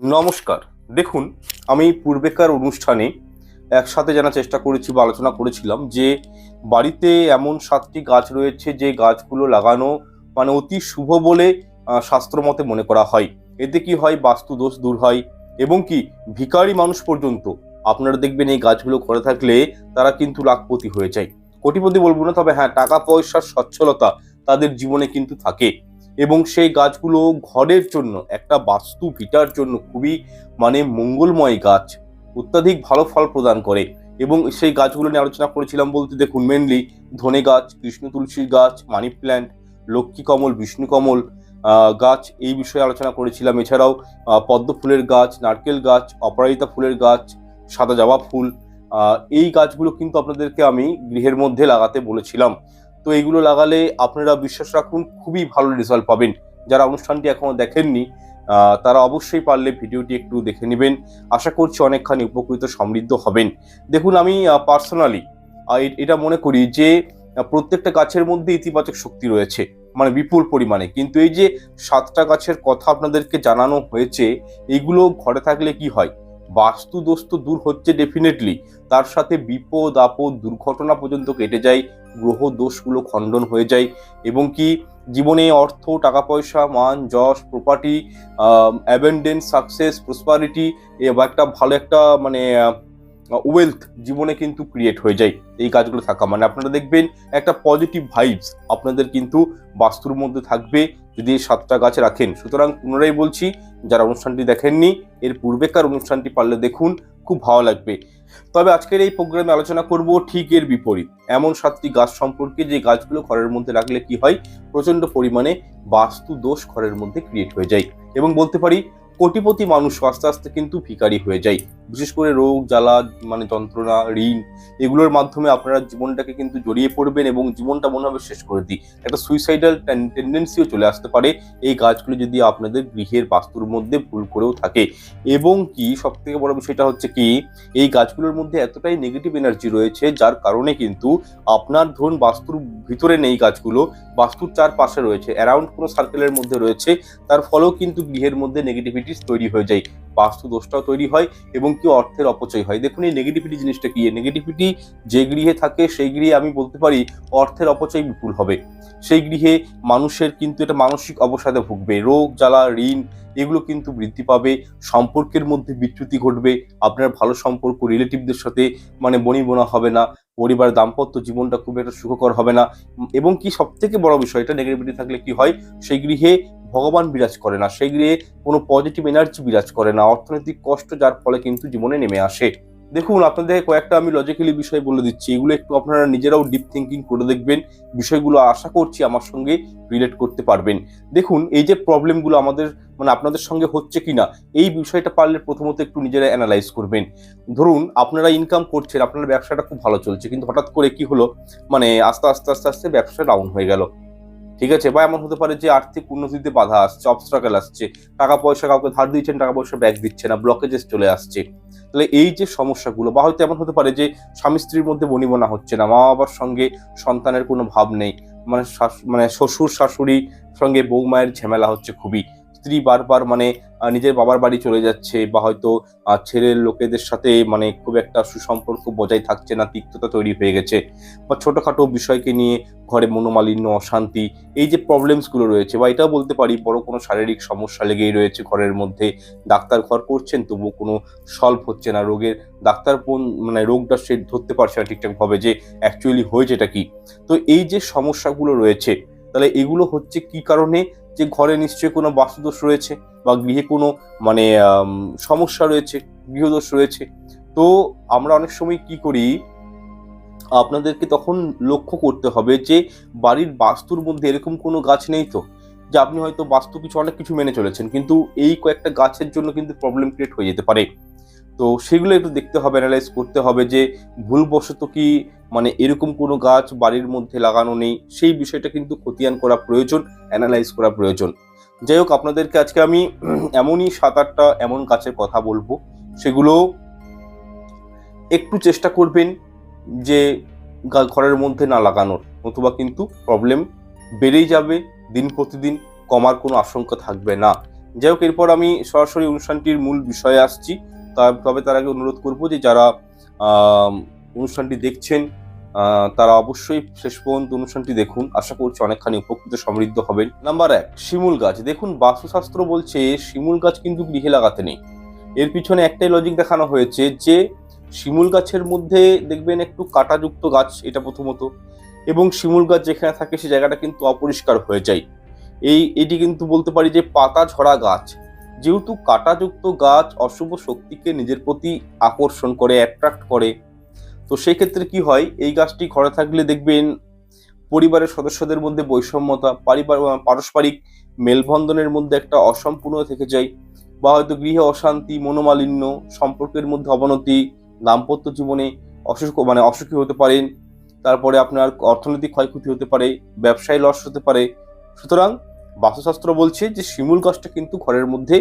নমস্কার। দেখুন, আমি পূর্বেকার অনুষ্ঠানে একসাথে জানার চেষ্টা করেছি বা আলোচনা করেছিলাম যে বাড়িতে এমন সাতটি গাছ রয়েছে যে গাছগুলো লাগানো মানে অতি শুভ বলে শাস্ত্রমতে মনে করা হয়। এতে কি হয়? বাস্তু দোষ দূর হয় এবং কি ভিখারি মানুষ পর্যন্ত, আপনারা দেখবেন এই গাছগুলো করে থাকলে তারা কিন্তু লাখপতি হয়ে যায়। কোটিপতি বলব না, তবে হ্যাঁ টাকা পয়সার সচ্ছলতা তাদের জীবনে কিন্তু থাকে। এবং সেই গাছগুলো ঘরের জন্য, একটা বাস্তু ভিটার জন্য খুবই মানে মঙ্গলময় গাছ, অত্যাধিক ভালো ফল প্রদান করে। এবং সেই গাছগুলো নিয়ে আলোচনা করেছিলাম বলতে দেখুন মেনলি ধনে গাছ, কৃষ্ণ তুলসীর গাছ, মানি প্ল্যান্ট, লক্ষ্মী কমল, বিষ্ণু কমল গাছ, এই বিষয়ে আলোচনা করেছিলাম। এছাড়াও পদ্ম ফুলের গাছ, নারকেল গাছ, অপরাজিতা ফুলের গাছ, সাদা জবা ফুল এই গাছগুলো কিন্তু আপনাদেরকে আমি গৃহের মধ্যে লাগাতে বলেছিলাম। তো এইগুলো লাগালে আপনারা বিশ্বাস রাখুন, খুবই ভালো রেজাল্ট পাবেন। যারা অনুষ্ঠানটি এখনও দেখেননি তারা অবশ্যই পারলে ভিডিওটি একটু দেখে নেবেন। আশা করছি অনেকখানি উপকৃত সমৃদ্ধ হবেন। দেখুন, আমি পার্সোনালি এটা মনে করি যে প্রত্যেকটা গাছের মধ্যে ইতিবাচক শক্তি রয়েছে মানে বিপুল পরিমাণে। কিন্তু এই যে সাতটা গাছের কথা আপনাদেরকে জানানো হয়েছে এইগুলো ঘরে থাকলে কি হয়? বাস্তু দোষ তো দূর হচ্ছে ডেফিনেটলি তার সাথে বিপদ, আপদ, দুর্ঘটনা পর্যন্ত কেটে যায় গ্রহ দোষগুলো খণ্ডন হয়ে যায় এবং কি জীবনে অর্থ টাকা পয়সা মান, যশ প্রপার্টি অ্যাবেন্ডেন্স সাকসেস প্রসপারিটি বা একটা ভালো একটা মানে ওয়েলথ জীবনে কিন্তু ক্রিয়েট হয়ে যায় এই কাজগুলো থাকা। মানে আপনারা দেখবেন একটা পজিটিভ ভাইবস আপনাদের কিন্তু বাস্তুর মধ্যে থাকবে যদি এই সাতটা গাছ রাখেন। সুতরাং পুনরায় বলছি, যারা অনুষ্ঠানটি দেখেননি, এর পূর্বেকার অনুষ্ঠানটি পারলে দেখুন। খুব ভালো লাগবে। তবে আজকের এই প্রোগ্রামে আলোচনা করব ঠিক এর বিপরীত। এমন সাতটি গাছ সম্পর্কে যে গাছগুলো ঘরের মধ্যে রাখলে কি হয়? প্রচণ্ড পরিমাণে বাস্তু দোষ ঘরের মধ্যে ক্রিয়েট হয়ে যায়। এবং বলতে পারি কোটিপতি মানুষ আস্তে আস্তে কিন্তু ভিখারি হয়ে যায়। বিশেষ করে রোগ, জ্বালা মানে যন্ত্রণা, ঋণ এগুলোর মাধ্যমে আপনারা জীবনটাকে কিন্তু জড়িয়ে পড়বেন এবং জীবনটা মনে হবে শেষ করে দিই। একটা সুইসাইডাল টেন্ডেন্সিও চলে আসতে পারে। এই গাছগুলো যদি আপনাদের গৃহের বাস্তুর মধ্যে ভুল করেও থাকে। এবং কি সব থেকে বড় বিষয়টা হচ্ছে কি, এই গাছগুলোর মধ্যে এতটাই নেগেটিভ এনার্জি রয়েছে, যার কারণে কিন্তু আপনার ধরুন বাস্তুর ভিতরে নেই গাছগুলো বাস্তুর চারপাশে রয়েছে অ্যারাউন্ড কোনো সার্কেলের মধ্যে রয়েছে, তার ফলেও কিন্তু গৃহের মধ্যে নেগেটিভিটিস তৈরি হয়ে যায়, বাস্তু দোষটাও তৈরি হয় এবং কি অর্থের অপচয় হয়। দেখুন এই নেগেটিভিটি জিনিসটা কি? নেগেটিভিটি যে গৃহে থাকে, সেই গৃহে আমি বলতে পারি অর্থের অপচয় বিপুল হবে। সেই গৃহে মানুষের কিন্তু এটা মানসিক অবসাদে ভুগবে। রোগ, জ্বালা, ঋণ এগুলো কিন্তু বৃদ্ধি পাবে। সম্পর্কের মধ্যে বিচ্যুতি ঘটবে। আপনার ভালো সম্পর্ক, রিলেটিভদের সাথে মানে বনিবনা হবে না। পরিবার দাম্পত্য জীবনটা খুব একটা সুখকর হবে না। এবং কি সব থেকে বড় বিষয়? এটা নেগেটিভিটি থাকলে কি হয়? সেই গৃহে ভগবান বিরাজ করে না, সেই গৃহে কোনো পজিটিভ এনার্জি বিরাজ করে না, অর্থনৈতিক কষ্ট যার ফলে কিন্তু জীবনে নেমে আসে। দেখুন, আপনাদের কয়েকটা আমি লজিক্যালি বিষয় বলে দিচ্ছি, এগুলো একটু আপনারা নিজেরাও ডিপ থিঙ্কিং করে দেখবেন, বিষয়গুলো আশা করছি আমার সঙ্গে রিলেট করতে পারবেন। দেখুন, এই যে প্রবলেমগুলো আমাদের মানে আপনাদের সঙ্গে হচ্ছে কি না এই বিষয়টা পারলে প্রথমত একটু নিজেরা অ্যানালাইজ করবেন। ধরুন, আপনারা ইনকাম করছেন, আপনার ব্যবসাটা খুব ভালো চলছে, কিন্তু হঠাৎ করে কি হলো? মানে আস্তে আস্তে আস্তে আস্তে ব্যবসা ডাউন হয়ে গেল। ঠিক আছে? বা এমন হতে পারে যে আর্থিক উন্নতিতে বাধা আসছে অবস্ট্রাকেল আসছে, টাকা পয়সা কাউকে ধার দিচ্ছেন, টাকা পয়সা ব্যাগ দিচ্ছে না ব্লকেজেস চলে আসছে। তাহলে এই যে সমস্যাগুলো, বা হয়তো এমন হতে পারে যে স্বামী স্ত্রীর মধ্যে বনিবনা হচ্ছে না, মা বাবার সঙ্গে সন্তানের কোনো ভাব নেই মানে মানে শ্বশুর শাশুড়ির সঙ্গে বৌমায়ের ঝামেলা হচ্ছে খুবই। স্ত্রী বারবার মানে নিজের বাবার বাড়ি চলে যাচ্ছে বা হয়তো ছেলের লোকেদের সাথে মানে খুব একটা সুসম্পর্ক বজায় থাকছে না, তিক্ততা তৈরি হয়ে গেছে বা ছোটোখাটো বিষয়কে নিয়ে ঘরে মনোমালিন্য, অশান্তি, এই যে প্রবলেমসগুলো রয়েছে বা এটাও বলতে পারি বড় কোনো শারীরিক সমস্যা লেগেই রয়েছে ঘরের মধ্যে। ডাক্তার ঘর করছেন, তবুও কোনো সলভ হচ্ছে না, রোগের ডাক্তার মানে রোগটা সে ধরতে পারছে না ঠিকঠাকভাবে যে অ্যাকচুয়ালি হয়েছে এটা কি? তো এই যে সমস্যাগুলো রয়েছে, তাহলে এগুলো হচ্ছে কি কারণে? যে ঘরে নিশ্চয়ই কোনো বাস্তুদোষ রয়েছে বা গৃহে কোনো মানে সমস্যা রয়েছে, গৃহদোষ রয়েছে, তো আমরা অনেক সময় কি করি, আপনাদেরকে তখন লক্ষ্য করতে হবে যে বাড়ির বাস্তুর মধ্যে এরকম কোনো গাছ নেই তো, যে আপনি হয়তো বাস্তু কিছু অনেক কিছু মেনে চলেছেন, কিন্তু এই কয়েকটা গাছের জন্য কিন্তু প্রবলেম ক্রিয়েট হয়ে যেতে পারে। তো সেগুলো একটু দেখতে হবে অ্যানালাইজ করতে হবে যে ভুলবশত কি মানে এরকম কোনো গাছ বাড়ির মধ্যে লাগানো নেই, সেই বিষয়টা কিন্তু খতিয়ান করা প্রয়োজন অ্যানালাইজ করা প্রয়োজন। যাই হোক, আপনাদেরকে আজকে আমি এমনই সাত আটটা এমন গাছের কথা বলব, সেগুলো একটু চেষ্টা করবেন যে ঘরের মধ্যে না লাগানোর, নতুবা কিন্তু প্রবলেম বেড়েই যাবে, দিন প্রতিদিন কমার কোনো আশঙ্কা থাকবে না। যাই হোক, এরপর আমি সরাসরি অনুষ্ঠানটির মূল বিষয়ে আসছি। তবে তার আগে অনুরোধ করব যে যারা অনুষ্ঠানটি দেখছেন তারা অবশ্যই শেষ পর্যন্ত অনুষ্ঠানটি দেখুন। আশা করছি অনেকখানি উপকৃত সমৃদ্ধ হবেন। নাম্বার এক, শিমুল গাছ। দেখুন, বাস্তুশাস্ত্র বলছে, শিমুল গাছ কিন্তু গৃহে লাগাতে নেই। এর পিছনে একটাই লজিক দেখানো হয়েছে যে, শিমুল গাছের মধ্যে দেখবেন একটু কাঁটাযুক্ত গাছ, এটা প্রথমত। এবং শিমুল গাছ যেখানে থাকে, সে জায়গাটা কিন্তু অপরিষ্কার হয়ে যায়। এই, এটি কিন্তু বলতে পারি যে পাতা ঝরা গাছ। যেহেতু কাঁটাযুক্ত গাছ অশুভ শক্তিকে নিজের প্রতি আকর্ষণ করে অ্যাট্রাক্ট করে, তো সেই ক্ষেত্রে কি হয়? এই গাছটি ঘরে থাকলে দেখবেন পরিবারের সদস্যদের মধ্যে বৈষম্যতা পারস্পরিক মেলবন্ধনের মধ্যে একটা অসম্পূর্ণ থেকে যায় বা হয়তো গৃহে অশান্তি, মনোমালিন্য, সম্পর্কের মধ্যে অবনতি, দাম্পত্য জীবনে অসুখ মানে অসুখী হতে পারেন, তারপরে আপনার অর্থনৈতিক ক্ষয়ক্ষতি হতে পারে, ব্যবসায় লস হতে পারে। সুতরাং বাস্তুশাস্ত্র বলছে যে শিমুল গাছটা কিন্তু ঘরের মধ্যে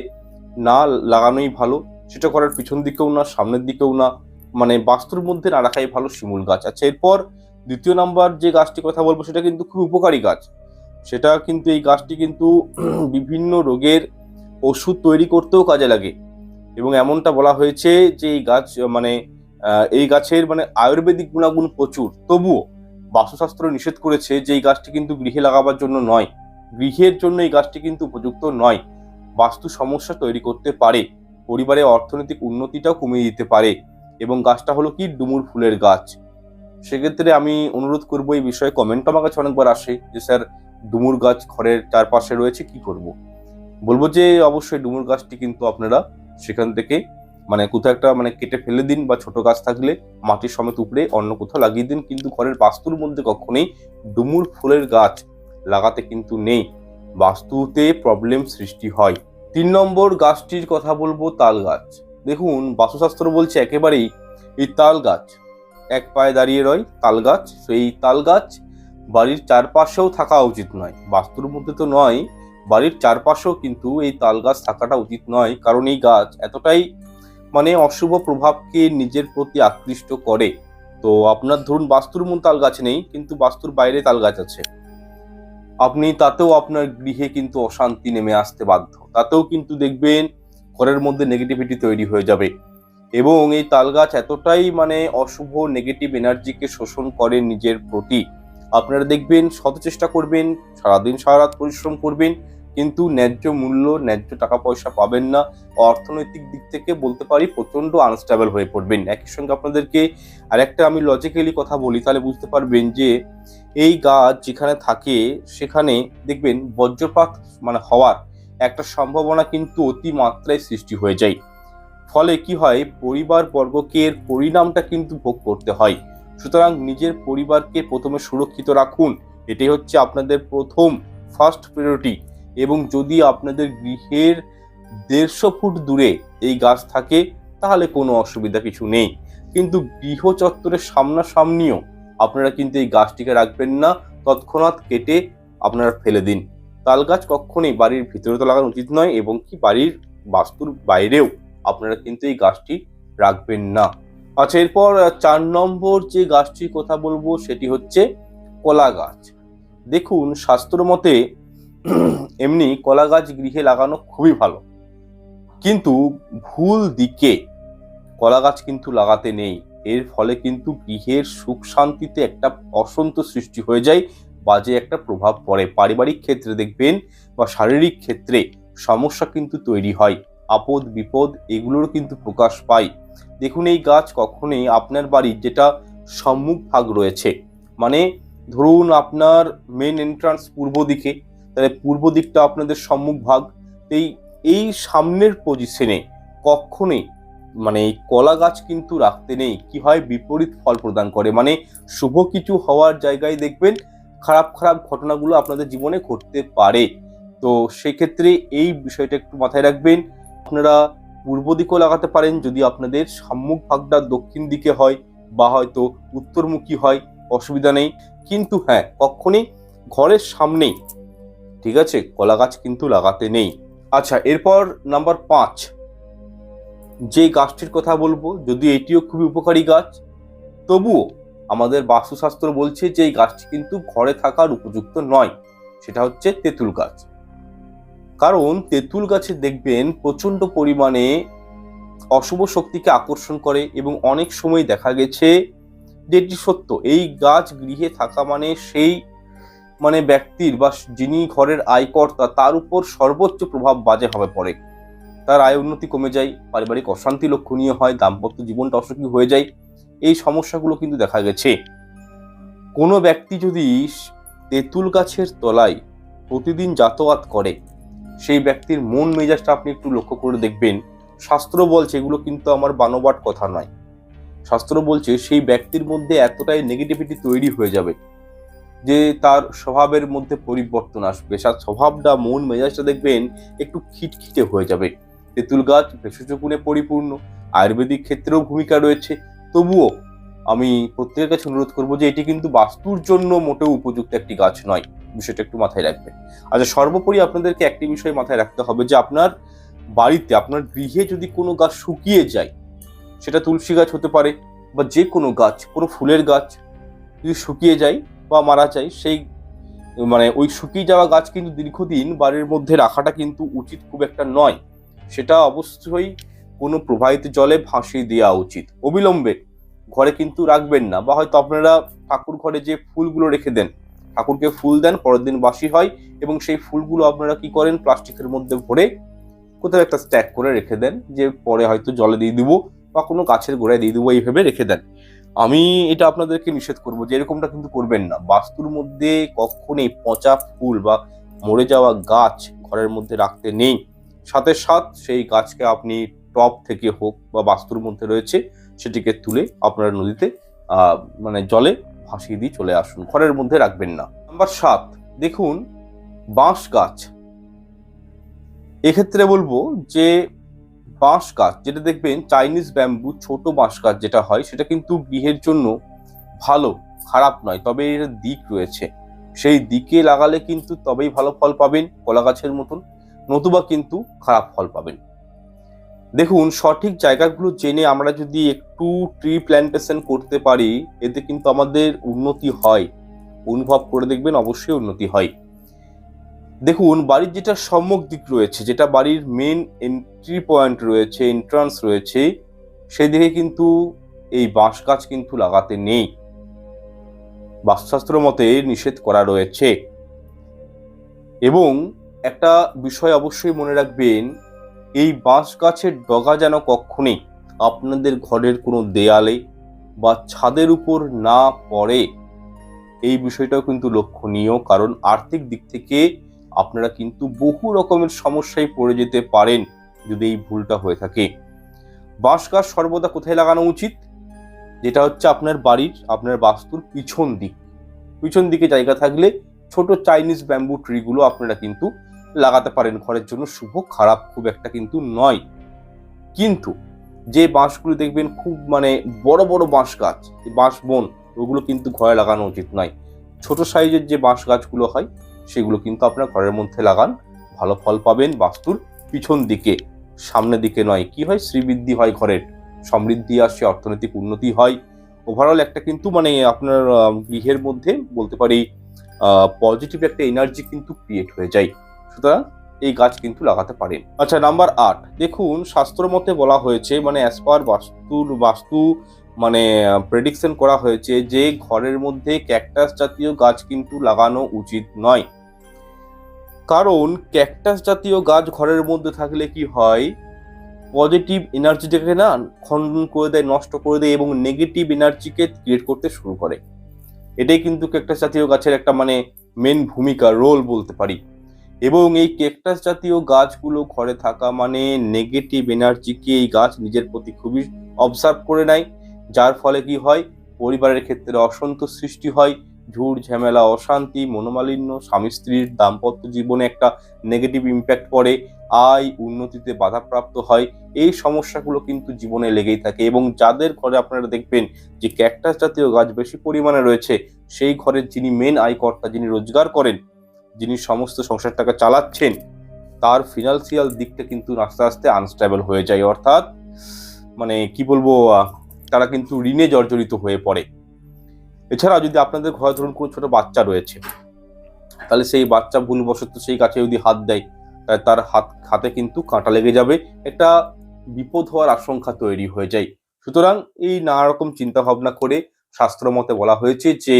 না লাগানোই ভালো, সেটা ঘরের পিছন দিকেও না, সামনের দিকেও না মানে বাস্তুর মধ্যে না রাখাই ভালো শিমুল গাছ। আচ্ছা এরপর দ্বিতীয় নাম্বার যে গাছটি কথা বলব, সেটা কিন্তু খুব উপকারী গাছ। সেটা কিন্তু এই গাছটি কিন্তু বিভিন্ন রোগের ওষুধ তৈরি করতেও কাজে লাগে। এবং এমনটা বলা হয়েছে যে এই গাছ মানে এই গাছের মানে আয়ুর্বেদিক গুণাগুণ প্রচুর। তবুও বাস্তুশাস্ত্র নিষেধ করেছে যে এই গাছটি কিন্তু গৃহে লাগাবার জন্য নয়। গৃহের জন্য এই গাছটি কিন্তু উপযুক্ত নয়। বাস্তু সমস্যা তৈরি করতে পারে। পরিবারের অর্থনৈতিক উন্নতিটাও কমিয়ে দিতে পারে এবং গাছটা হলো কি? ডুমুর ফুলের গাছ। সেক্ষেত্রে আমি অনুরোধ করব এই বিষয়ে কমেন্ট আমার কাছে অনেকবার আসে যে, স্যার, ডুমুর গাছ ঘরের চারপাশে রয়েছে, কি করব। বলব যে, অবশ্যই ডুমুর গাছটি কিন্তু আপনারা সেখান থেকে মানে কোথাও একটা মানে কেটে ফেলে দিন বা ছোট গাছ থাকলে মাটির সমেত উপরে অন্য কোথাও লাগিয়ে দিন। কিন্তু ঘরের বাস্তুর মধ্যে কখনোই ডুমুর ফুলের গাছ লাগাতে কিন্তু নেই। বাস্তুতে প্রবলেম সৃষ্টি হয়। তিন নম্বর গাছটির কথা বলব, তাল গাছ। দেখুন, বাস্তুশাস্ত্র বলছে একেবারেই এই তাল গাছ। এক পায়ে দাঁড়িয়ে রয় তাল গাছ। সেই তাল গাছ বাড়ির চারপাশেও থাকা উচিত নয়। বাস্তুর মধ্যে তো নয়, বাড়ির চারপাশেও কিন্তু এই তাল গাছ থাকাটা উচিত নয়। কারণ এই গাছ এতটাই মানে অশুভ প্রভাবকে নিজের প্রতি আকৃষ্ট করে। তো আপনার ধরুন, বাস্তুর মধ্যে তাল গাছ নেই, কিন্তু বাস্তুর বাইরে তাল গাছ আছে। আপনি তাতেও আপনার গৃহে কিন্তু অশান্তি নেমে আসতে বাধ্য। তাতেও কিন্তু দেখবেন ঘরের মধ্যে নেগেটিভিটি তৈরি হয়ে যাবে। এবং এই তাল গাছ এতটাই মানে অশুভ নেগেটিভ এনার্জিকে শোষণ করে নিজের প্রতি। আপনারা দেখবেন, শত চেষ্টা করবেন, সারাদিন সারা রাত পরিশ্রম করবেন কিন্তু ন্যায্য মূল্য, ন্যায্য টাকা পয়সা পাবেন না। অর্থনৈতিক দিক থেকে বলতে পারি প্রচণ্ড আনস্টেবল হয়ে পড়বেন। একই সঙ্গে আপনাদেরকে আর একটা আমি লজিক্যালি কথা বলি, তাহলে বুঝতে পারবেন যে এই গাছ যেখানে থাকে, সেখানে দেখবেন বজ্রপাত মানে হওয়ার একটা সম্ভাবনা কিন্তু অতি মাত্রায় সৃষ্টি হয়ে যায়। ফলে কি হয়? পরিবার বর্গকে এর পরিণামটা কিন্তু ভোগ করতে হয়। সুতরাং নিজের পরিবারকে প্রথমে সুরক্ষিত রাখুন। এটাই হচ্ছে আপনাদের প্রথম ফার্স্ট প্রায়োরিটি এবং যদি আপনাদের গৃহের দেড়শো ফুট দূরে এই গাছ থাকে, তাহলে কোনো অসুবিধা কিছু নেই। কিন্তু গৃহ চত্বরের সামনাসামনিও আপনারা কিন্তু এই গাছটিকে রাখবেন না। তৎক্ষণাৎ কেটে আপনারা ফেলে দিন। তাল গাছ কখনোই বাড়ির ভিতরে তো লাগানো উচিত নয় এবং কি বাড়ির বাস্তুর বাইরেও আপনারা কিন্তু এই গাছটি রাখবেন না। আচ্ছা এরপর চার নম্বর যে গাছটির কথা বলব, সেটি হচ্ছে কলা গাছ। দেখুন, শাস্ত্র মতে এমনি কলা গাছ গৃহে লাগানো খুবই ভালো। কিন্তু ভুল দিকে কলা গাছ কিন্তু লাগাতে নেই। এর ফলে কিন্তু গৃহের সুখ শান্তিতে একটা অসন্ত সৃষ্টি হয়ে যায়, বাজে একটা প্রভাব পড়ে। পারিবারিক ক্ষেত্রে দেখবেন বা শারীরিক ক্ষেত্রে সমস্যা কিন্তু তৈরি হয়। আপদ, বিপদ এগুলোর কিন্তু প্রকাশ পায়। দেখুন, এই গাছ কখনোই আপনার বাড়ির যেটা সম্মুখ ভাগ রয়েছে মানে ধরুন আপনার মেন এন্ট্রান্স পূর্ব দিকে তাহলে পূর্ব দিকটা আপনাদের সম্মুখ ভাগ। এই এই সামনের পজিশনে কখনোই মানে এই কলা গাছ কিন্তু রাখতে নেই। কি হয়? বিপরীত ফল প্রদান করে। মানে শুভ কিছু হওয়ার জায়গায় দেখবেন খারাপ খারাপ ঘটনাগুলো আপনাদের জীবনে ঘটতে পারে। তো সেক্ষেত্রে এই বিষয়টা একটু মাথায় রাখবেন। আপনারা পূর্ব দিকেও লাগাতে পারেন। যদি আপনাদের সম্মুখ ভাগটা দক্ষিণ দিকে হয় বা হয়তো উত্তরমুখী হয়, অসুবিধা নেই। কিন্তু হ্যাঁ কখনই ঘরের সামনেই ঠিক আছে? কলা গাছ কিন্তু লাগাতে নেই। আচ্ছা এরপর নাম্বার পাঁচ। যে গাছটির কথা বলব, যদি এটিও খুবই উপকারী গাছ, তবুও আমাদের বাস্তুশাস্ত্র বলছে যে এই গাছটি কিন্তু ঘরে থাকার উপযুক্ত নয়, সেটা হচ্ছে তেঁতুল গাছ। কারণ তেঁতুল গাছে দেখবেন প্রচণ্ড পরিমাণে অশুভ শক্তিকে আকর্ষণ করে এবং অনেক সময় দেখা গেছে যেটি সত্য, এই গাছ গৃহে থাকা মানে সেই মানে ব্যক্তির বা যিনি ঘরের আয়কর্তা, তার উপর সর্বোচ্চ প্রভাব বাজে হবে পড়ে তার আয় উন্নতি কমে যায়, পারিবারিক অশান্তি লক্ষণীয় হয়, দাম্পত্য জীবনটা অসুখী হয়ে যায়। এই সমস্যাগুলো কিন্তু দেখা গেছে। কোনো ব্যক্তি যদি তেঁতুল গাছের তলায় প্রতিদিন যাতায়াত করে, সেই ব্যক্তির মন মেজাজটা আপনি একটু লক্ষ্য করে দেখবেন। শাস্ত্র বলছে, এগুলো কিন্তু আমার বানোবাট কথা নয়। শাস্ত্র বলছে, সেই ব্যক্তির মধ্যে এতটাই নেগেটিভিটি তৈরি হয়ে যাবে। যে তার স্বভাবের মধ্যে পরিবর্তন আসবে। তার স্বভাবটা, মন, মেজাজটা দেখবেন একটু খিটখিটে হয়ে যাবে। তেঁতুল গাছ ভেষজ গুণে পরিপূর্ণ, আয়ুর্বেদিক ক্ষেত্রেও ভূমিকা রয়েছে। তবুও আমি প্রত্যেকের কাছে অনুরোধ করব যে, এটি কিন্তু বাস্তুর জন্য মোটেও উপযুক্ত একটি গাছ নয়। বিষয়টা একটু মাথায় রাখবেন। আচ্ছা সর্বোপরি আপনাদেরকে একটি বিষয় মাথায় রাখতে হবে যে, আপনার বাড়িতে, আপনার গৃহে যদি কোনো গাছ শুকিয়ে যায়, সেটা তুলসী গাছ হতে পারে বা যে কোনো গাছ, কোনো ফুলের গাছ যদি শুকিয়ে যায় বা মারা যায়, সেই মানে ওই শুকিয়ে যাওয়া গাছ কিন্তু দীর্ঘদিন বাড়ির মধ্যে রাখাটা কিন্তু উচিত খুব একটা নয়। সেটা অবশ্যই কোনো প্রবাহিত জলে ভাসিয়ে দেওয়া উচিত। অবিলম্বে ঘরে কিন্তু রাখবেন না বা হয়তো আপনারা ঠাকুর ঘরে যে ফুলগুলো রেখে দেন, ঠাকুরকে ফুল দেন, পরের দিন বাসি হয় এবং সেই ফুলগুলো আপনারা কি করেন, প্লাস্টিকের মধ্যে ভরে কোথাও একটা স্ট্যাক করে রেখে দেন, যে পরে হয়তো জলে দিয়ে দিব বা কোনো গাছের গোড়ায় দিয়ে দেবো এইভাবে রেখে দেন। আমি এটা আপনাদেরকে নিষেধ করব যে এরকমটা কিন্তু করবেন না। বাস্তুর মধ্যে কখনোই পচা ফুল বা মরে যাওয়া গাছ ঘরের মধ্যে রাখতে নেই। সাথে সাথ সেই গাছকে আপনি টপ থেকে হোক বা বাস্তুর মধ্যে রয়েছে সেটিকে তুলে আপনার নদীতে মানে জলে ভাসিয়ে দিয়ে চলে আসুন। ঘরের মধ্যে রাখবেন না। নাম্বার সাত, দেখুন বাঁশ গাছ। এক্ষেত্রে বলব যে বাঁশ গাছ যেটা দেখবেন চাইনিজ ব্যাম্বু ছোট বাঁশ গাছ যেটা হয়, সেটা কিন্তু গৃহের জন্য ভালো, খারাপ নয়, তবে এর দিক রয়েছে। সেই দিকে লাগালে কিন্তু তবেই ভালো ফল পাবেন, কলা গাছের মতন, নতুবা কিন্তু খারাপ ফল পাবেন। দেখুন, সঠিক জায়গাগুলো জেনে আমরা যদি একটু ট্রি প্ল্যান্টেশন করতে পারি, এতে কিন্তু আমাদের উন্নতি হয়। অনুভব করে দেখবেন অবশ্যই উন্নতি হয়। দেখুন, বাড়ির যেটা সম্মুখ দিক রয়েছে, যেটা বাড়ির মেন এন্ট্রি পয়েন্ট রয়েছে এন্ট্রান্স রয়েছে, সেই দিকে কিন্তু এই বাঁশ গাছ কিন্তু লাগাতে নেই। বাস্তুশাস্ত্র মতে নিষেধ করা রয়েছে। এবং একটা বিষয় অবশ্যই মনে রাখবেন, এই বাঁশ গাছের ডগা যেন কখনই আপনাদের ঘরের কোনো দেয়ালে বা ছাদের উপর না পড়ে, এই বিষয়টাও কিন্তু লক্ষণীয়। কারণ আর্থিক দিক থেকে আপনারা কিন্তু বহু রকমের সমস্যায় পড়ে যেতে পারেন যদি এই ভুলটা হয়ে থাকে। বাঁশ গাছ সর্বদা কোথায় লাগানো উচিত? যেটা হচ্ছে আপনার বাড়ির, আপনার বাস্তুর পিছন দিক। পিছন দিকে জায়গা থাকলে ছোট চাইনিজ ব্যাম্বু ট্রিগুলো আপনারা কিন্তু লাগাতে পারেন। ঘরের জন্য শুভ, খারাপ খুব একটা কিন্তু নয়। কিন্তু যে বাঁশগুলো দেখবেন খুব মানে বড় বড় বাঁশ গাছ, বাঁশ বন, ওগুলো কিন্তু ঘরে লাগানো উচিত নয়। ছোট সাইজের যে বাঁশ গাছগুলো হয় সেগুলো কিন্তু আপনার ঘরের মধ্যে লাগান। ভালো ফল পাবেন বাস্তুর পিছন দিকে। সামনের দিকে নয়, কি হয়? শ্রীবৃদ্ধি হয় ঘরের। সমৃদ্ধি আসে, অর্থনৈতিক উন্নতি হয়। ওভারঅল একটা কিন্তু মানে আপনার গৃহের মধ্যে বলতে পারি পজিটিভ একটা এনার্জি কিন্তু ক্রিয়েট হয়ে যায়। সুতরাং এই গাছ কিন্তু লাগাতে পারেন। আচ্ছা নাম্বার আট। দেখুন, শাস্ত্র মতে বলা হয়েছে মানে অ্যাজ পার বাস্তুর, বাস্তু মানে প্রেডিকশন করা হয়েছে যে ঘরের মধ্যে ক্যাকটাস জাতীয় গাছ কিন্তু লাগানো উচিত নয়। কারণ ক্যাকটাস জাতীয় গাছ ঘরের মধ্যে থাকলে কি হয়? পজিটিভ এনার্জিটাকে না খণ্ডন করে দেয়, নষ্ট করে দেয় এবং নেগেটিভ এনার্জিকে ক্রিয়েট করতে শুরু করে। এটাই কিন্তু ক্যাকটাস জাতীয় গাছের একটা মানে মেন ভূমিকা রোল বলতে পারি। এবং এই ক্যাকটাস জাতীয় গাছগুলো ঘরে থাকা মানে নেগেটিভ এনার্জিকে এই গাছ নিজের প্রতি খুবই অবজার্ভ করে নেয়। যার ফলে কি হয়? পরিবারের ক্ষেত্রে অসন্তোষ সৃষ্টি হয়। ঝুড়, ঝামেলা, অশান্তি, মনোমালিন্য, স্বামী স্ত্রীর দাম্পত্য জীবনে একটা নেগেটিভ ইম্প্যাক্ট পড়ে, আয়, উন্নতিতে বাধাপ্রাপ্ত হয়, এই সমস্যাগুলো কিন্তু জীবনে লেগেই থাকে এবং যাদের ঘরে আপনারা দেখবেন যে ক্যাকটাস জাতীয় গাছ বেশি পরিমাণে রয়েছে, সেই ঘরের যিনি মেন আয়কর্তা যিনি রোজগার করেন, যিনি সমস্ত সংসারটাকে চালাচ্ছেন, তার ফিনান্সিয়াল দিকটা কিন্তু আস্তে আস্তে আনস্টেবল হয়ে যায়। অর্থাৎ মানে কি বলব তারা কিন্তু ঋণে জর্জরিত হয়ে পড়ে। এছাড়া যদি আপনাদের ঘরে ধরুন কোনো ছোটো বাচ্চা রয়েছে, তাহলে সেই বাচ্চা ভুলবশত সেই গাছে যদি হাত দেয় তাই তার হাত, হাতে কিন্তু কাঁটা লেগে যাবে, একটা বিপদ হওয়ার আশঙ্কা তৈরি হয়ে যায়। সুতরাং এই নানা রকম চিন্তা ভাবনা করে শাস্ত্র মতে বলা হয়েছে যে,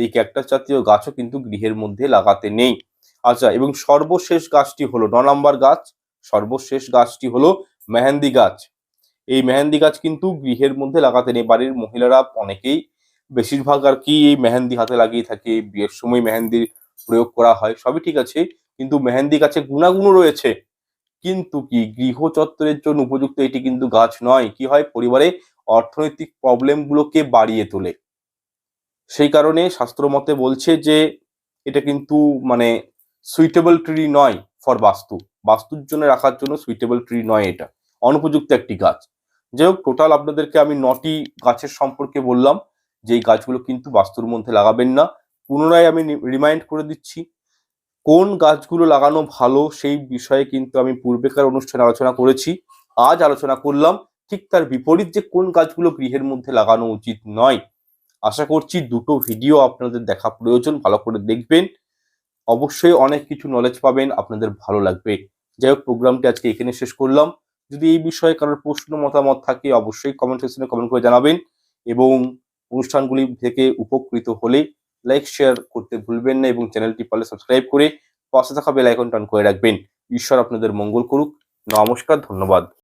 এই ক্যাকটাস জাতীয় গাছও কিন্তু গৃহের মধ্যে লাগাতে নেই। আচ্ছা এবং সর্বশেষ গাছটি হলো, ন নম্বর গাছ, সর্বশেষ গাছটি হলো মেহেন্দি গাছ। এই মেহেন্দি গাছ কিন্তু গৃহের মধ্যে লাগাতে নেই, বাড়ির মহিলারা অনেকেই বেশিরভাগ আর কি এই মেহেন্দি হাতে লাগিয়ে থাকে, বিয়ের সময় মেহেন্দির প্রয়োগ করা হয়, সবই ঠিক আছে, কিন্তু মেহেন্দি গাছে গুণাগুণও রয়েছে। কিন্তু কি গৃহ চত্বরের জন্য উপযুক্ত এটি কিন্তু গাছ নয়। কি হয়? পরিবারে অর্থনৈতিক প্রবলেমগুলোকে বাড়িয়ে তোলে। সেই কারণে শাস্ত্র মতে বলছে যে, এটা কিন্তু মানে সুইটেবল ট্রি নয় ফর বাস্তু। বাস্তুর জন্য রাখার জন্য সুইটেবল ট্রি নয় এটা। অনুপযুক্ত একটি গাছ। যাই হোক টোটাল আপনাদেরকে আমি নটি গাছের সম্পর্কে বললাম। যে এই গাছগুলো কিন্তু বাস্তুর মধ্যে লাগাবেন না। পুনরায় আমি রিমাইন্ড করে দিচ্ছি, কোন গাছগুলো লাগানো ভালো সেই বিষয়ে কিন্তু আমি পূর্বেকার অনুষ্ঠানে আলোচনা করেছি। আজ আলোচনা করলাম, ঠিক তার বিপরীত যে কোন গাছগুলো গৃহের মধ্যে লাগানো উচিত নয়। আশা করছি দুটো ভিডিও আপনাদের দেখা প্রয়োজন, ভালো করে দেখবেন। অবশ্যই অনেক কিছু নলেজ পাবেন, আপনাদের ভালো লাগবে। যাই হোক প্রোগ্রামটি আজকে এখানে শেষ করলাম। যদি এই বিষয়ে কারোর প্রশ্ন, মতামত থাকে, অবশ্যই কমেন্ট সেকশনে কমেন্ট করে জানাবেন। এবং অনুষ্ঠানগুলি থেকে উপকৃত হলে লাইক শেয়ার করতে ভুলবেন না এবং চ্যানেলটি পারলে সাবস্ক্রাইব করে পাশে থাকা বেল আইকন টান করে রাখবেন। ঈশ্বর আপনাদের মঙ্গল করুক। নমস্কার, ধন্যবাদ।